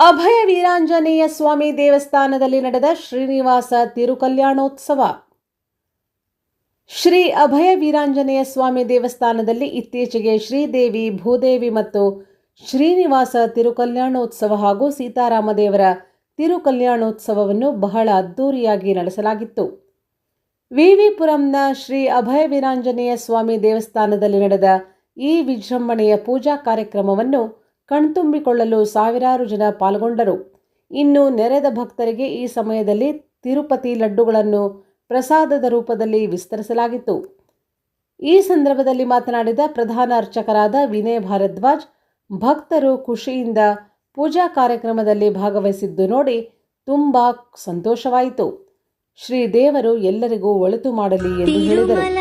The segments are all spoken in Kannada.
ಅಭಯ ವೀರಾಂಜನೇಯ ಸ್ವಾಮಿ ದೇವಸ್ಥಾನದಲ್ಲಿ ನಡೆದ ಶ್ರೀನಿವಾಸ ತಿರುಕಲ್ಯಾಣೋತ್ಸವ. ಶ್ರೀ ಅಭಯ ವೀರಾಂಜನೇಯ ಸ್ವಾಮಿ ದೇವಸ್ಥಾನದಲ್ಲಿ ಇತ್ತೀಚೆಗೆ ಶ್ರೀದೇವಿ, ಭೂದೇವಿ ಮತ್ತು ಶ್ರೀನಿವಾಸ ತಿರುಕಲ್ಯಾಣೋತ್ಸವ ಹಾಗೂ ಸೀತಾರಾಮ ದೇವರ ತಿರುಕಲ್ಯಾಣೋತ್ಸವವನ್ನು ಬಹಳ ಅದ್ದೂರಿಯಾಗಿ ನಡೆಸಲಾಗಿತ್ತು. ವಿವಿಪುರಂನ ಶ್ರೀ ಅಭಯ ವೀರಾಂಜನೇಯ ಸ್ವಾಮಿ ದೇವಸ್ಥಾನದಲ್ಲಿ ನಡೆದ ಈ ವಿಜೃಂಭಣೆಯ ಪೂಜಾ ಕಾರ್ಯಕ್ರಮವನ್ನು ಕಣ್ತುಂಬಿಕೊಳ್ಳಲು ಸಾವಿರಾರು ಜನ ಪಾಲ್ಗೊಂಡರು. ಇನ್ನು ನೆರೆದ ಭಕ್ತರಿಗೆ ಈ ಸಮಯದಲ್ಲಿ ತಿರುಪತಿ ಲಡ್ಡುಗಳನ್ನು ಪ್ರಸಾದದ ರೂಪದಲ್ಲಿ ವಿಸ್ತರಿಸಲಾಗಿತ್ತು. ಈ ಸಂದರ್ಭದಲ್ಲಿ ಮಾತನಾಡಿದ ಪ್ರಧಾನ ಅರ್ಚಕರಾದ ವಿನಯ್ ಭಾರದ್ವಾಜ್, ಭಕ್ತರು ಖುಷಿಯಿಂದ ಪೂಜಾ ಕಾರ್ಯಕ್ರಮದಲ್ಲಿ ಭಾಗವಹಿಸಿದ್ದು ನೋಡಿ ತುಂಬ ಸಂತೋಷವಾಯಿತು. ಶ್ರೀ ದೇವರು ಎಲ್ಲರಿಗೂ ಒಳಿತು ಮಾಡಲಿ ಎಂದು ಹೇಳಿದರು.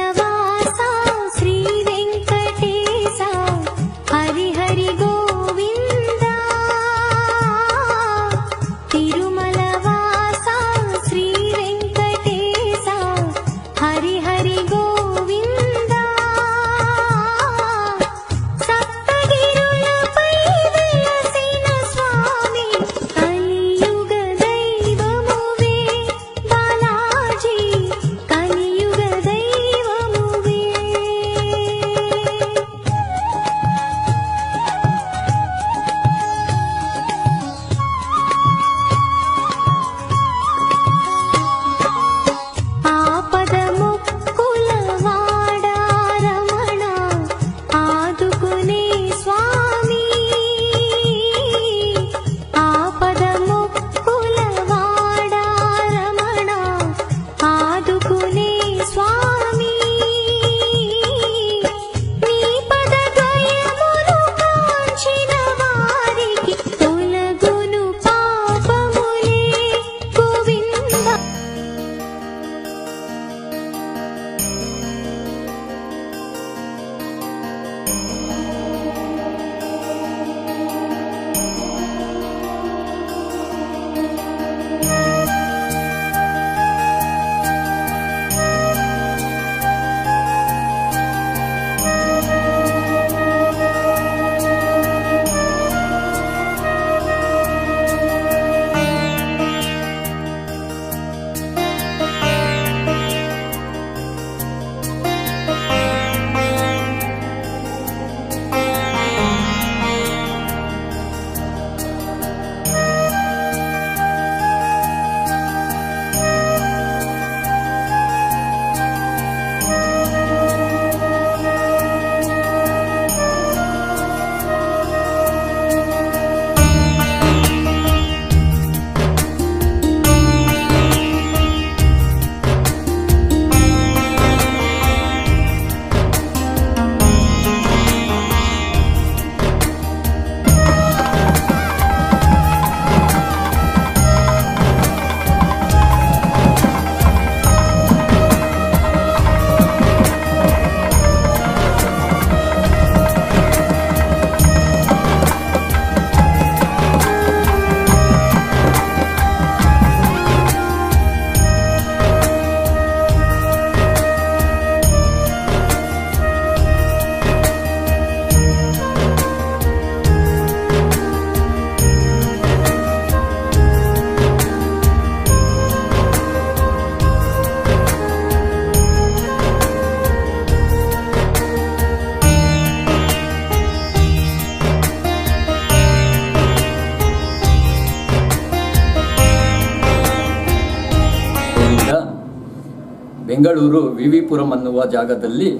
ಬೆಂಗಳೂರು ವಿವಿಪುರಂ ಅನ್ನುವ ಜಾಗದಲ್ಲಿ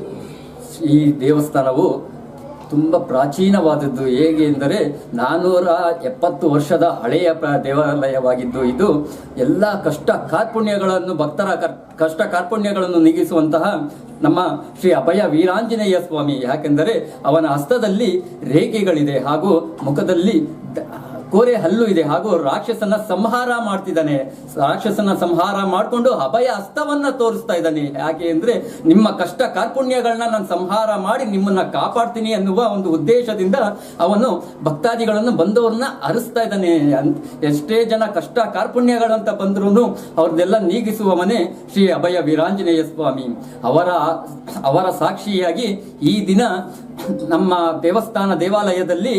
ಈ ದೇವಸ್ಥಾನವು ತುಂಬ ಪ್ರಾಚೀನವಾದದ್ದು. ಹೇಗೆ ಎಂದರೆ ನಾನ್ನೂರ ಎಪ್ಪತ್ತು ವರ್ಷದ ಹಳೆಯ ಪ್ರ- ದೇವಾಲಯವಾಗಿದ್ದು, ಇದು ಎಲ್ಲ ಕಷ್ಟ ಕಾರ್ಪುಣ್ಯಗಳನ್ನು, ಭಕ್ತರ ಕಷ್ಟ ಕಾರ್ಪುಣ್ಯಗಳನ್ನು ನೀಗಿಸುವಂತಹ ನಮ್ಮ ಶ್ರೀ ಅಭಯ ವೀರಾಂಜನೇಯ ಸ್ವಾಮಿ. ಯಾಕೆಂದರೆ ಅವನ ಹಸ್ತದಲ್ಲಿ ರೇಖೆಗಳಿದೆ ಹಾಗೂ ಮುಖದಲ್ಲಿ ಕೋರೆ ಹಲ್ಲು ಇದೆ ಹಾಗೂ ರಾಕ್ಷಸನ ಸಂಹಾರ ಮಾಡ್ತಿದ್ದಾನೆ. ರಾಕ್ಷಸನ ಸಂಹಾರ ಮಾಡಿಕೊಂಡು ಅಭಯ ಹಸ್ತವನ್ನ ತೋರಿಸ್ತಾ ಇದ್ದಾನೆ. ಯಾಕೆ ಅಂದ್ರೆ ನಿಮ್ಮ ಕಷ್ಟ ಕಾರ್ಪುಣ್ಯಗಳನ್ನ ನಾನು ಸಂಹಾರ ಮಾಡಿ ನಿಮ್ಮನ್ನ ಕಾಪಾಡ್ತೀನಿ ಅನ್ನುವ ಒಂದು ಉದ್ದೇಶದಿಂದ ಅವನು ಭಕ್ತಾದಿಗಳನ್ನು ಬಂದವರನ್ನ ಅರಿಸ್ತಾ ಇದ್ದಾನೆ. ಎಷ್ಟೇ ಜನ ಕಷ್ಟ ಕಾರ್ಪುಣ್ಯಗಳಂತ ಬಂದ್ರು ಅವ್ರನ್ನೆಲ್ಲ ನೀಗಿಸುವವನೇ ಶ್ರೀ ಅಭಯ ವೀರಾಂಜನೇಯ ಸ್ವಾಮಿ. ಅವರ ಅವರ ಸಾಕ್ಷಿಯಾಗಿ ಈ ದಿನ ನಮ್ಮ ದೇವಸ್ಥಾನ ದೇವಾಲಯದಲ್ಲಿ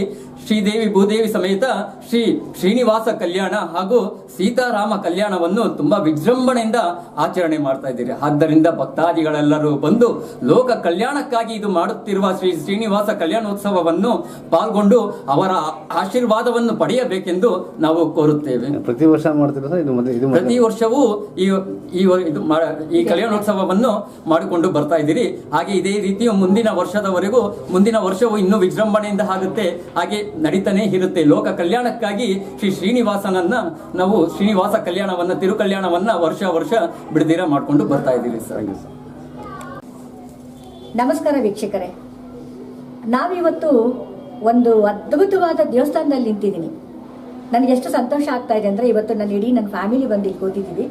ಶ್ರೀದೇವಿ ಭೂದೇವಿ ಸಮೇತ ಶ್ರೀ ಶ್ರೀನಿವಾಸ ಕಲ್ಯಾಣ ಹಾಗೂ ಸೀತಾರಾಮ ಕಲ್ಯಾಣವನ್ನು ತುಂಬಾ ವಿಜೃಂಭಣೆಯಿಂದ ಆಚರಣೆ ಮಾಡ್ತಾ ಇದ್ದೀರಿ. ಆದ್ದರಿಂದ ಭಕ್ತಾದಿಗಳೆಲ್ಲರೂ ಬಂದು ಲೋಕ ಕಲ್ಯಾಣಕ್ಕಾಗಿ ಇದು ಮಾಡುತ್ತಿರುವ ಶ್ರೀ ಶ್ರೀನಿವಾಸ ಕಲ್ಯಾಣೋತ್ಸವವನ್ನು ಪಾಲ್ಗೊಂಡು ಅವರ ಆಶೀರ್ವಾದವನ್ನು ಪಡೆಯಬೇಕೆಂದು ನಾವು ಕೋರುತ್ತೇವೆ. ಪ್ರತಿ ವರ್ಷ ಮಾಡ್ತೀವಿ ಇದು ಪ್ರತಿ ವರ್ಷವೂ ಈ ಈ ಇದು ಈ ಕಲ್ಯಾಣೋತ್ಸವವನ್ನು ಮಾಡಿಕೊಂಡು ಬರ್ತಾ ಇದ್ದೀರಿ. ಹಾಗೆ ಇದೇ ರೀತಿಯ ಮುಂದಿನ ವರ್ಷದವರೆಗೂ ಮುಂದಿನ ವರ್ಷವೂ ಇನ್ನೂ ವಿಜೃಂಭಣೆಯಿಂದ ಆಗುತ್ತೆ. ಹಾಗೆ ನಡೀತಾನೆ ಇರುತ್ತೆ. ಲೋಕ ಕಲ್ಯಾಣಕ್ಕಾಗಿ ಶ್ರೀ ಶ್ರೀನಿವಾಸನನ್ನ ನಾವು ಶ್ರೀನಿವಾಸ ಕಲ್ಯಾಣವನ್ನ ತಿರು ಕಲ್ಯಾಣವನ್ನ ವರ್ಷ ವರ್ಷ ಬಿಡದಿರ ಮಾಡ್ಕೊಂಡು ಬರ್ತಾ ಇದ್ದೀವಿ ಸರ್. Thank you sir. ನಮಸ್ಕಾರ ವೀಕ್ಷಕರೇ. ನಾವಿವತ್ತು ಒಂದು ಅದ್ಭುತವಾದ ದೇವಸ್ಥಾನದಲ್ಲಿ ನಿಂತಿದ್ದೀನಿ. ನನಗೆ ಎಷ್ಟು ಸಂತೋಷ ಆಗ್ತಾ ಇದೆ ಅಂದ್ರೆ ಇವತ್ತು ನನ್ನ ಇಡೀ ನನ್ನ ಫ್ಯಾಮಿಲಿ ಬಂದು ಇಲ್ಲಿ ಕೂತಿದ್ದೀವಿ.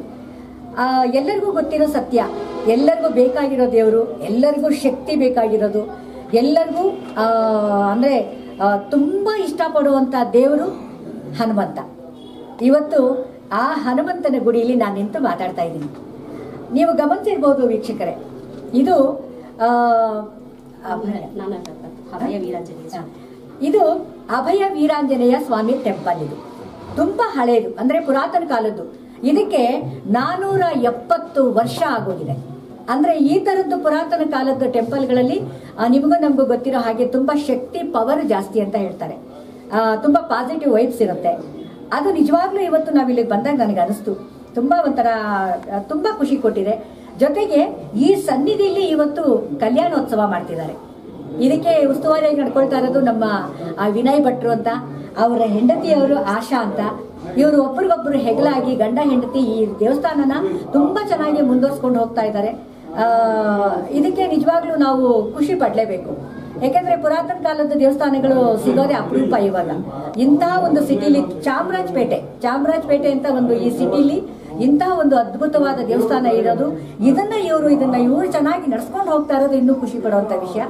ಆ, ಎಲ್ಲರಿಗೂ ಗೊತ್ತಿರೋ ಸತ್ಯ. ಎಲ್ಲರಿಗೂ ಬೇಕಾಗಿರೋ ದೇವರು ಎಲ್ಲರಿಗೂ ಶಕ್ತಿ ಬೇಕಾಗಿರೋದು ಎಲ್ಲರಿಗೂ ಅಂದರೆ ತುಂಬ ಇಷ್ಟಪಡುವಂಥ ದೇವರು ಹನುಮಂತ. ಇವತ್ತು ಆ ಹನುಮಂತನ ಗುಡಿಯಲ್ಲಿ ನಾನು ನಿಂತು ಮಾತಾಡ್ತಾ ಇದ್ದೀನಿ. ನೀವು ಗಮನಿಸಿರ್ಬೋದು ವೀಕ್ಷಕರೇ ಇದು. ಇದು ಅಭಯ ವೀರಾಂಜನೇಯ ಸ್ವಾಮಿ ಟೆಂಪಲ್ ಇದು. ತುಂಬಾ ಹಳೆಯದು ಅಂದ್ರೆ ಪುರಾತನ ಕಾಲದ್ದು. ಇದಕ್ಕೆ ನಾನೂರ ಎಪ್ಪತ್ತು ವರ್ಷ ಆಗೋಗಿದೆ. ಅಂದ್ರೆ ಈ ತರದ್ದು ಪುರಾತನ ಕಾಲದ ಟೆಂಪಲ್ಗಳಲ್ಲಿ ಗಳಲ್ಲಿ ನಿಮಗೂ ನಮಗೂ ಗೊತ್ತಿರೋ ಹಾಗೆ ತುಂಬಾ ಶಕ್ತಿ ಪವರ್ ಜಾಸ್ತಿ ಅಂತ ಹೇಳ್ತಾರೆ. ತುಂಬಾ ಪಾಸಿಟಿವ್ ವೈಬ್ಸ್ ಇರುತ್ತೆ. ಅದು ನಿಜವಾಗ್ಲೂ ಇವತ್ತು ನಾವು ಇಲ್ಲಿ ಬಂದಾಗ ನನಗೆ ಅನಿಸ್ತು. ತುಂಬಾ ಒಂಥರ ತುಂಬಾ ಖುಷಿ ಕೊಟ್ಟಿದೆ. ಜೊತೆಗೆ ಈ ಸನ್ನಿಧಿಯಲ್ಲಿ ಇವತ್ತು ಕಲ್ಯಾಣೋತ್ಸವ ಮಾಡ್ತಿದ್ದಾರೆ. ಇದಕ್ಕೆ ಉಸ್ತುವಾರಿಯಾಗಿ ನಡ್ಕೊಳ್ತಾ ಇರೋದು ನಮ್ಮ ವಿನಯ್ ಭಟ್ರು ಅಂತ, ಅವರ ಹೆಂಡತಿಯವರು ಆಶಾ ಅಂತ. ಇವರು ಒಬ್ರಿಗೊಬ್ರು ಹೆಗಲಾಗಿ ಗಂಡ ಹೆಂಡತಿ ಈ ದೇವಸ್ಥಾನನ ತುಂಬಾ ಚೆನ್ನಾಗಿ ಮುಂದುವರ್ಸ್ಕೊಂಡು ಹೋಗ್ತಾ ಇದ್ದಾರೆ. ಇದಕ್ಕೆ ನಿಜವಾಗ್ಲೂ ನಾವು ಖುಷಿ ಪಡ್ಲೇಬೇಕು. ಯಾಕೆಂದ್ರೆ ಪುರಾತನ ಕಾಲದ ದೇವಸ್ಥಾನಗಳು ಸಿಗೋದೇ ಅಪರೂಪ ಇವಾಗ. ಇಂತಹ ಒಂದು ಸಿಟಿಲಿ ಚಾಮರಾಜಪೇಟೆ ಚಾಮರಾಜಪೇಟೆ ಅಂತ ಒಂದು ಈ ಸಿಟಿಲಿ ಇಂತಹ ಒಂದು ಅದ್ಭುತವಾದ ದೇವಸ್ಥಾನ ಇರೋದು, ಇದನ್ನ ಇವರು ಇದನ್ನ ಇವರು ಚೆನ್ನಾಗಿ ನಡ್ಸ್ಕೊಂಡು ಹೋಗ್ತಾ ಇರೋದು ಇನ್ನೂ ಖುಷಿ ಪಡುವಂತ ವಿಷಯ.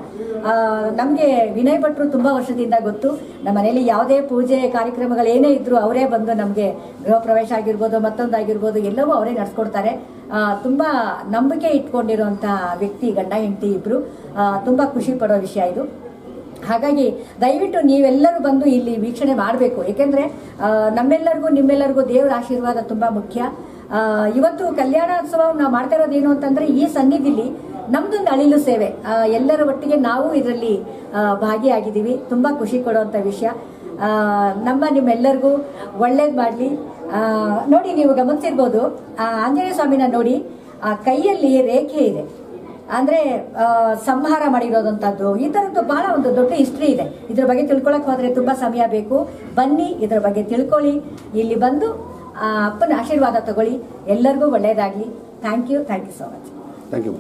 ನಮಗೆ ವಿನಯ್ ಭಟ್ರು ತುಂಬಾ ವರ್ಷದಿಂದ ಗೊತ್ತು, ನಮ್ಮ ಮನೆಯಲ್ಲಿ ಯಾವುದೇ ಪೂಜೆ ಕಾರ್ಯಕ್ರಮಗಳು ಏನೇ ಇದ್ರು ಅವರೇ ಬಂದು ನಮಗೆ ಗೃಹ ಪ್ರವೇಶ ಆಗಿರ್ಬೋದು ಮತ್ತೊಂದಾಗಿರ್ಬೋದು ಎಲ್ಲವೂ ಅವರೇ ನಡ್ಸ್ಕೊಡ್ತಾರೆ. ತುಂಬ ನಂಬಿಕೆ ಇಟ್ಕೊಂಡಿರುವಂತ ವ್ಯಕ್ತಿ ಗಂಡ, ಹೆಂಡತಿ ಇಬ್ರು. ತುಂಬ ಖುಷಿ ಪಡೋ ವಿಷಯ ಇದು. ಹಾಗಾಗಿ ದಯವಿಟ್ಟು ನೀವೆಲ್ಲರೂ ಬಂದು ಇಲ್ಲಿ ವೀಕ್ಷಣೆ ಮಾಡಬೇಕು. ಏಕೆಂದರೆ ನಮ್ಮೆಲ್ಲರಿಗೂ ನಿಮ್ಮೆಲ್ಲರಿಗೂ ದೇವರ ಆಶೀರ್ವಾದ ತುಂಬ ಮುಖ್ಯ. ಇವತ್ತು ಕಲ್ಯಾಣೋತ್ಸವ ನಾವು ಮಾಡ್ತಾ ಏನು ಅಂತಂದರೆ ಈ ಸನ್ನಿಧಿಲಿ ನಮ್ದೊಂದು ಅಳಿಲು ಸೇವೆ. ಎಲ್ಲರ ಒಟ್ಟಿಗೆ ನಾವು ಇದರಲ್ಲಿ ಭಾಗಿಯಾಗಿದ್ದೀವಿ. ತುಂಬ ಖುಷಿ ಕೊಡುವಂಥ ವಿಷಯ. ನಮ್ಮ ನಿಮ್ಮೆಲ್ಲರಿಗೂ ಒಳ್ಳೇದು ಮಾಡಲಿ. ನೋಡಿ ನೀವು ಗಮನಿಸಿರ್ಬೋದು ಆ, ಆಂಜನೇಯ ಸ್ವಾಮಿನ ನೋಡಿ ಆ ಕೈಯಲ್ಲಿ ರೇಖೆ ಇದೆ. ಅಂದ್ರೆ ಸಂಹಾರ ಮಾಡಿರೋದಂಥದ್ದು. ಈ ಥರದ್ದು ಬಹಳ ಒಂದು ದೊಡ್ಡ ಹಿಸ್ಟ್ರಿ ಇದೆ. ಇದ್ರ ಬಗ್ಗೆ ತಿಳ್ಕೊಳಕ್ ಹೋದರೆ ತುಂಬಾ ಸಮಯ ಬೇಕು. ಬನ್ನಿ ಇದ್ರ ಬಗ್ಗೆ ತಿಳ್ಕೊಳ್ಳಿ. ಇಲ್ಲಿ ಬಂದು ಅಪ್ಪನ ಆಶೀರ್ವಾದ ತಗೊಳ್ಳಿ. ಎಲ್ಲರಿಗೂ ಒಳ್ಳೆಯದಾಗಲಿ. Thank you thank you so much thank you